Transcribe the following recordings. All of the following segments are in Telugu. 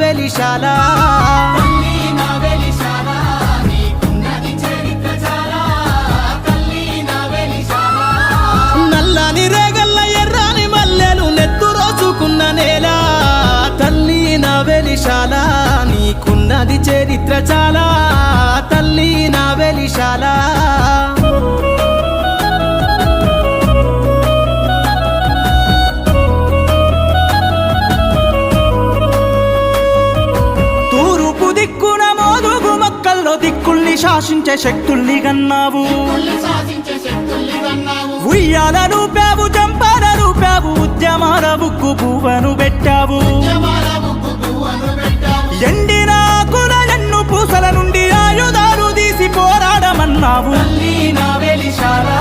వెలిశాల. తల్లి నా వెలిశాల నల్లని రేగల్ల మల్లెలు నెత్తు రోసుకున్న నేల. తల్లి నా నీకున్నది చరిత్ర చాలా తల్లి నా వెలిశాల. శాసించే శక్తుల్ని కన్నావు. ఉయ్యాల రూపావు చంపాల రూపావు ఉద్యమాల బుక్కు పువ్వను పెట్టావు. ఎండిన కుల ఎన్ను పూసల నుండి ఆయుధాలు తీసి పోరాడమన్నావు. తల్లి నా వెలిశారా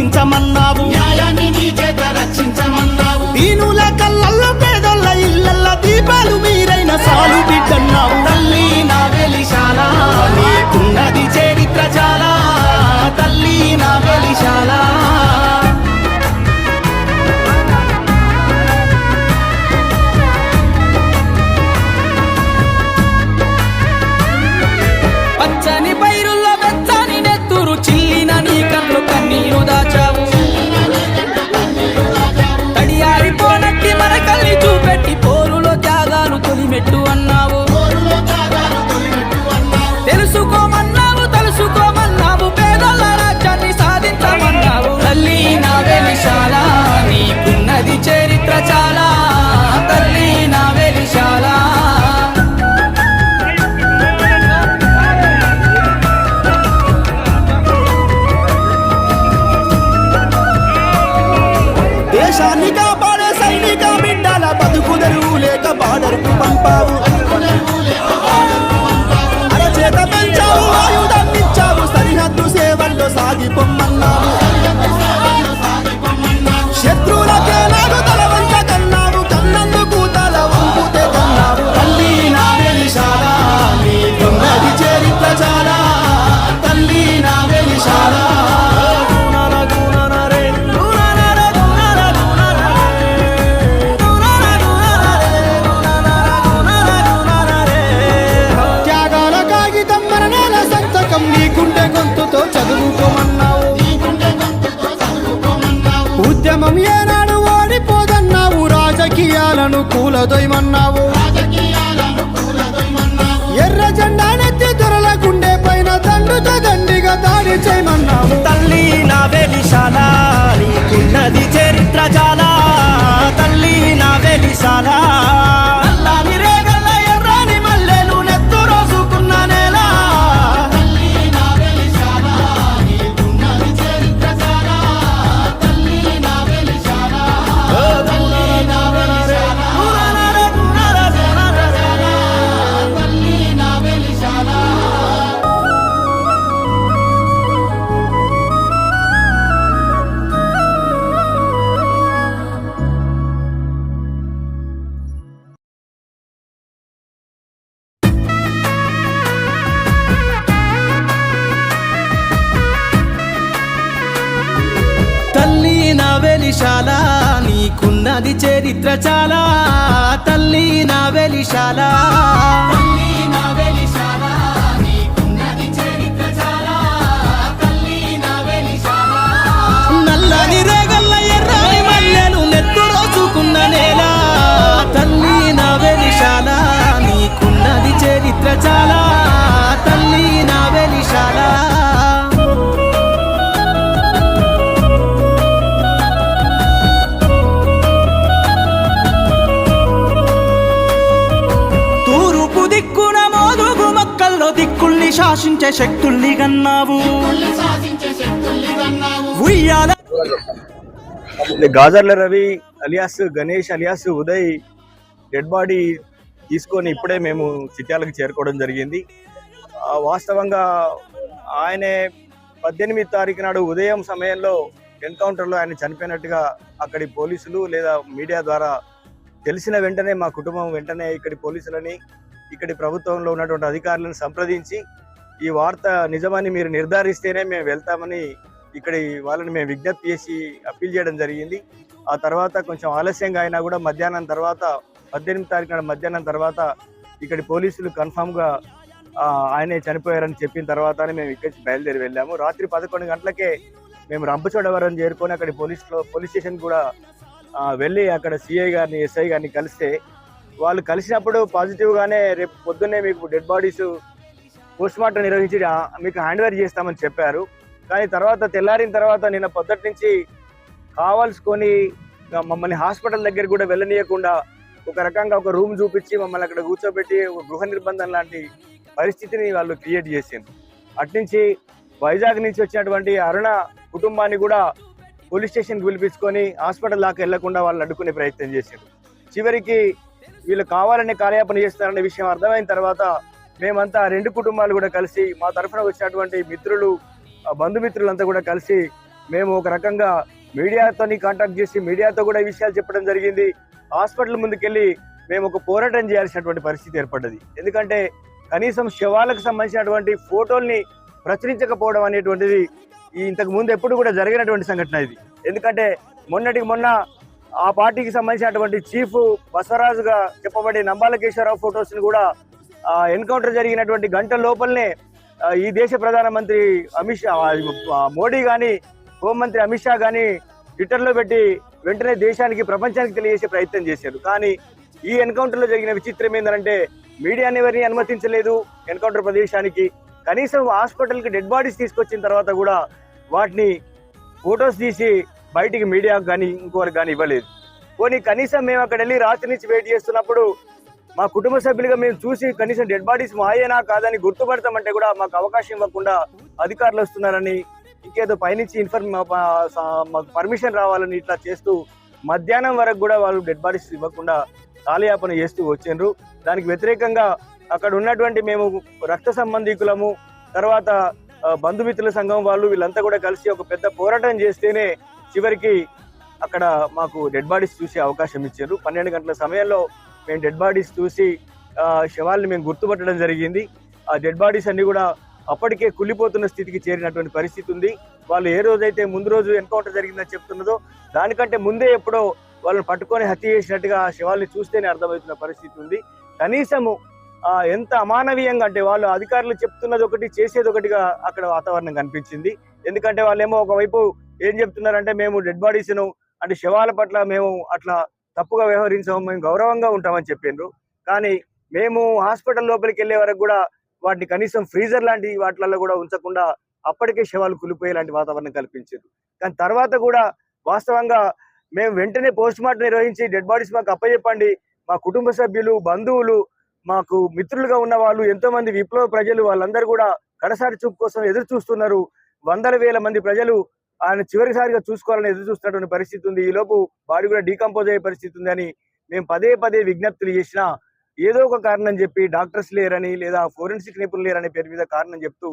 sintamanna త్యాగాలు ஆடருக்கு பண்பாவும் todo y చరిత్ర చాలా తల్లి నా వెలిశాలా. సాధించే శక్తుల్ని గన్నావు ఉయ్యాల Gajarla Ravi alias Ganesh alias Uday dead body తీసుకొని ఇప్పుడే మేము చిత్యాలకు చేరుకోవడం జరిగింది. వాస్తవంగా ఆయనే పద్దెనిమిది తారీఖు నాడు ఉదయం సమయంలో ఎన్కౌంటర్లో ఆయన చనిపోయినట్టుగా అక్కడి పోలీసులు లేదా మీడియా ద్వారా తెలిసిన వెంటనే మా కుటుంబం వెంటనే ఇక్కడి పోలీసులని ఇక్కడి ప్రభుత్వంలో ఉన్నటువంటి అధికారులను సంప్రదించి ఈ వార్త నిజమని మీరు నిర్ధారిస్తేనే మేము వెళ్తామని ఇక్కడ వాళ్ళని మేము విజ్ఞప్తి చేసి అప్పీల్ చేయడం జరిగింది. ఆ తర్వాత కొంచెం ఆలస్యంగా అయినా కూడా మధ్యాహ్నం తర్వాత పద్దెనిమిది తారీఖు నాడు మధ్యాహ్నం తర్వాత ఇక్కడి పోలీసులు కన్ఫామ్గా ఆయనే చనిపోయారని చెప్పిన తర్వాతనే మేము ఇక్కడి నుంచి బయలుదేరి వెళ్ళాము. రాత్రి పదకొండు గంటలకే మేము రంపచోడవరం చేరుకొని అక్కడి పోలీసులో పోలీస్ స్టేషన్ కూడా వెళ్ళి అక్కడ సిఐ గారిని ఎస్ఐ గారిని కలిస్తే వాళ్ళు కలిసినప్పుడు పాజిటివ్గానే రేపు పొద్దున్నే మీకు డెడ్ బాడీస్ పోస్ట్ మార్టం నిర్వహించి మీకు హ్యాండ్ ఓవర్ చేస్తామని చెప్పారు. కానీ తర్వాత తెల్లారిన తర్వాత నిన్న పొద్దుటి నుంచి కావాల్సుకొని మమ్మల్ని హాస్పిటల్ దగ్గర కూడా వెళ్ళనీయకుండా ఒక రకంగా ఒక రూమ్ చూపించి మమ్మల్ని అక్కడ కూర్చోబెట్టి ఒక గృహ నిర్బంధం లాంటి పరిస్థితిని వాళ్ళు క్రియేట్ చేసింది అట్నుంచి వైజాగ్ నుంచి వచ్చినటువంటి అరుణ కుటుంబాన్ని కూడా పోలీస్ స్టేషన్కి పిలిపించుకొని హాస్పిటల్ దాకా వెళ్ళకుండా వాళ్ళు అడ్డుకునే ప్రయత్నం చేశారు చివరికి వీళ్ళు కావాలనే కార్యాపణ చేస్తారనే విషయం అర్థమైన తర్వాత మేమంతా రెండు కుటుంబాలు కూడా కలిసి మా తరఫున వచ్చినటువంటి మిత్రులు బంధుమిత్రులంతా కూడా కలిసి మేము ఒక రకంగా మీడియాతో కాంటాక్ట్ చేసి మీడియాతో కూడా ఈ విషయాలు చెప్పడం జరిగింది. హాస్పిటల్ ముందుకెళ్ళి మేము ఒక పోరాటం చేయాల్సినటువంటి పరిస్థితి ఏర్పడ్డది. ఎందుకంటే కనీసం శవాలకు సంబంధించినటువంటి ఫోటోల్ని ప్రచురించకపోవడం అనేటువంటిది ఈ ఇంతకు ముందు ఎప్పుడు కూడా జరిగినటువంటి సంఘటన ఇది. ఎందుకంటే మొన్నటికి మొన్న ఆ పార్టీకి సంబంధించినటువంటి చీఫ్ బసవరాజుగా చెప్పబడే నంబాలకేశ్వరరావు ఫొటోస్ కూడా ఎన్కౌంటర్ జరిగినటువంటి గంట లోపలనే ఈ దేశ ప్రధానమంత్రి అమిత్ షా మోడీ కానీ హోంమంత్రి అమిత్ షా కానీ ట్విట్టర్లో పెట్టి వెంటనే దేశానికి ప్రపంచానికి తెలియజేసే ప్రయత్నం చేశారు. కానీ ఈ ఎన్కౌంటర్లో జరిగిన విచిత్రం ఏంటంటే మీడియాని ఎవరిని అనుమతించలేదు ఎన్కౌంటర్ ప్రదేశానికి. కనీసం హాస్పిటల్కి డెడ్ బాడీస్ తీసుకొచ్చిన తర్వాత కూడా వాటిని ఫొటోస్ తీసి బయటికి మీడియాకు కానీ ఇంకోరికి కానీ ఇవ్వలేదు. పోనీ కనీసం మేము అక్కడ వెళ్ళి రాత్రి నుంచి వెయిట్ చేస్తున్నప్పుడు మా కుటుంబ సభ్యులుగా మేము చూసి కనీసం డెడ్ బాడీస్ మాయేనా కాదని గుర్తుపడతామంటే కూడా మాకు అవకాశం ఇవ్వకుండా అధికారులు వస్తున్నారని ఇంకేదో పైనుంచి ఇన్ఫర్మ్ మాకు పర్మిషన్ రావాలని ఇట్లా చేస్తూ మధ్యాహ్నం వరకు కూడా వాళ్ళు డెడ్ బాడీస్ ఇవ్వకుండా కాలయాపన చేస్తూ వచ్చిండ్రు. దానికి వ్యతిరేకంగా అక్కడ ఉన్నటువంటి మేము రక్త సంబంధికులము తర్వాత బంధుమిత్రుల సంఘం వాళ్ళు వీళ్ళంతా కూడా కలిసి ఒక పెద్ద పోరాటం చేస్తేనే చివరికి అక్కడ మాకు డెడ్ బాడీస్ చూసే అవకాశం ఇచ్చారు. పన్నెండు గంటల సమయంలో మేము డెడ్ బాడీస్ చూసి శవాల్ని మేము గుర్తుపట్టడం జరిగింది. ఆ డెడ్ బాడీస్ అన్ని కూడా అప్పటికే కుళ్ళిపోతున్న స్థితికి చేరినటువంటి పరిస్థితి ఉంది. వాళ్ళు ఏ రోజైతే ముందు రోజు ఎన్కౌంటర్ జరిగిందని చెప్తున్నదో దానికంటే ముందే ఎప్పుడో వాళ్ళని పట్టుకొని హత్య చేసినట్టుగా ఆ శవాల్ని చూస్తేనే అర్థమవుతున్న పరిస్థితి ఉంది. కనీసము ఎంత అమానవీయంగా అంటే వాళ్ళు అధికారులు చెప్తున్నది ఒకటి చేసేది ఒకటిగా అక్కడ వాతావరణం కనిపించింది. ఎందుకంటే వాళ్ళేమో ఒకవైపు ఏం చెప్తున్నారంటే మేము డెడ్ బాడీస్ను అంటే శవాల పట్ల మేము అట్లా తప్పుగా వ్యవహరించాము మేము గౌరవంగా ఉంటామని చెప్పిండ్రు. కానీ మేము హాస్పిటల్ లోపలికి వెళ్ళే వరకు కూడా వాటిని కనీసం ఫ్రీజర్ లాంటి వాటిలలో కూడా ఉంచకుండా అప్పటికే శవాలు కులిపోయే లాంటి వాతావరణం కల్పించారు కానీ తర్వాత కూడా వాస్తవంగా మేము వెంటనే పోస్ట్ మార్టం నిర్వహించి డెడ్ బాడీస్ మాకు అప్పచెప్పండి మా కుటుంబ సభ్యులు బంధువులు మాకు మిత్రులుగా ఉన్న వాళ్ళు ఎంతో మంది విప్లవ ప్రజలు వాళ్ళందరూ కూడా కడసారి చూపు కోసం ఎదురు చూస్తున్నారు వందల వేల మంది ప్రజలు ఆయన చివరిసారిగా చూసుకోవాలని ఎదురు చూస్తున్నటువంటి పరిస్థితి ఉంది. ఈ లోపు బాడీ కూడా డీకంపోజ్ అయ్యే పరిస్థితి ఉంది అని మేము పదే పదే విజ్ఞప్తులు చేసినా ఏదో ఒక కారణం చెప్పి డాక్టర్స్ లేరని లేదా ఫోరెన్సిక్ నిపుణులు లేరనే పేరు మీద కారణం చెప్తూ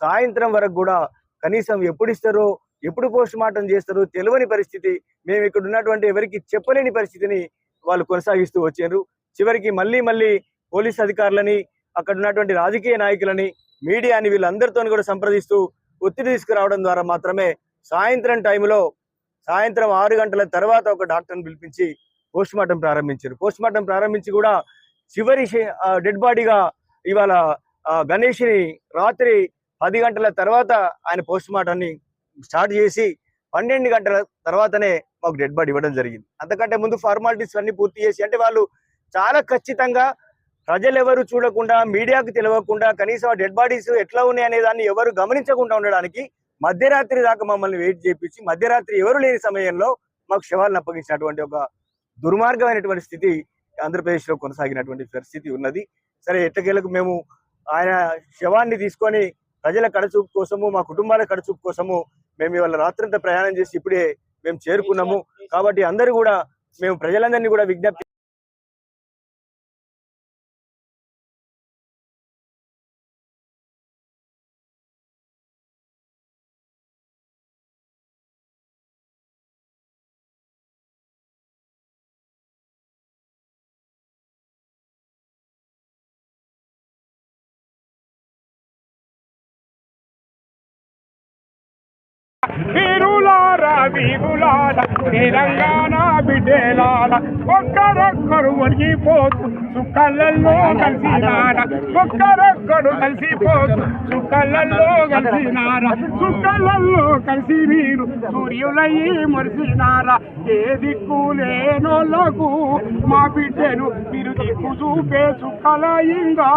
సాయంత్రం వరకు కూడా కనీసం ఎప్పుడు ఇస్తారో ఎప్పుడు పోస్ట్ మార్టం చేస్తారో తెలియని పరిస్థితి. మేము ఇక్కడ ఉన్నటువంటి ఎవరికి చెప్పలేని పరిస్థితిని వాళ్ళు కొనసాగిస్తూ వచ్చారు. చివరికి మళ్ళీ మళ్ళీ పోలీస్ అధికారులని అక్కడ ఉన్నటువంటి రాజకీయ నాయకులని మీడియాని వీళ్ళందరితో కూడా సంప్రదిస్తూ ఒత్తిడి తీసుకురావడం ద్వారా మాత్రమే సాయంత్రం టైంలో సాయంత్రం ఆరు గంటల తర్వాత ఒక డాక్టర్ని పిలిపించి పోస్ట్ మార్టం ప్రారంభించారు. పోస్ట్ మార్టం ప్రారంభించి కూడా చివరి డెడ్ బాడీగా ఇవాళ గణేష్ని రాత్రి పది గంటల తర్వాత ఆయన పోస్ట్ మార్టాన్ని స్టార్ట్ చేసి పన్నెండు గంటల తర్వాతనే మాకు డెడ్ బాడీ ఇవ్వడం జరిగింది. అంతకంటే ముందు ఫార్మాలిటీస్ అన్ని పూర్తి చేసి అంటే వాళ్ళు చాలా ఖచ్చితంగా ప్రజలు ఎవరు చూడకుండా మీడియాకు తెలియకుండా కనీసం ఆ డెడ్ బాడీస్ ఎట్లా ఉన్నాయి అనే దాన్ని ఎవరు గమనించకుండా ఉండడానికి మధ్యరాత్రి దాకా మమ్మల్ని వెయిట్ చేయించి మధ్యరాత్రి ఎవరు లేని సమయంలో మాకు శవాలను అప్పగించినటువంటి ఒక దుర్మార్గమైనటువంటి స్థితి ఆంధ్రప్రదేశ్లో కొనసాగినటువంటి పరిస్థితి ఉన్నది. సరే ఎట్టకేలకు మేము ఆయన శవాన్ని తీసుకొని ప్రజల కడచూపు కోసము మా కుటుంబాల కడచూపు కోసము మేము ఇవాళ రాత్రంతా ప్రయాణం చేసి ఇప్పుడే మేము చేరుకున్నాము. కాబట్టి అందరూ కూడా మేము ప్రజలందరినీ కూడా విజ్ఞప్తి తెలంగాణ బిడ్డలాల ఒక్కరొక్కరు ఒరిగిపోతు సుక్కలలో కలిసినార ఒక్కరొక్కరు కలిసిపోతు సుక్కలలో కలిసినార సుక్కలలో కలిసి మీరు సూర్యులయ్యి మరిసినారా ఏ దిక్కు లేనోళ్ళకు మా బిడ్డను మీరు దిక్కు చూపే చుక్కలయ్యింగా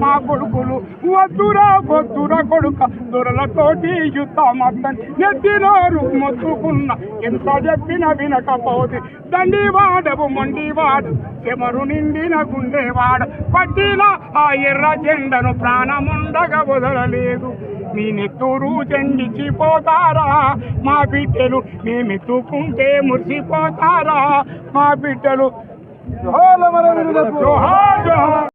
మా కొడుకులు వద్దురా వద్దురా కొడుక దొరలతోటి యుద్ధమత్తని ఎత్తినారు ఉన్న ఎంత చెప్పిన వినకపోతే దండివాడవు మొండివాడు చెమరు నిండిన గుండెవాడ. పట్టిలా ఆ ఎర్ర జెండను ప్రాణముండగా వదలలేదు. మీ నెత్తూరు చెండిచిపోతారా మా బిడ్డలు మేమెత్తుకుంటే మురిసిపోతారా? మా బిడ్డలు జోహార్ జోహార్.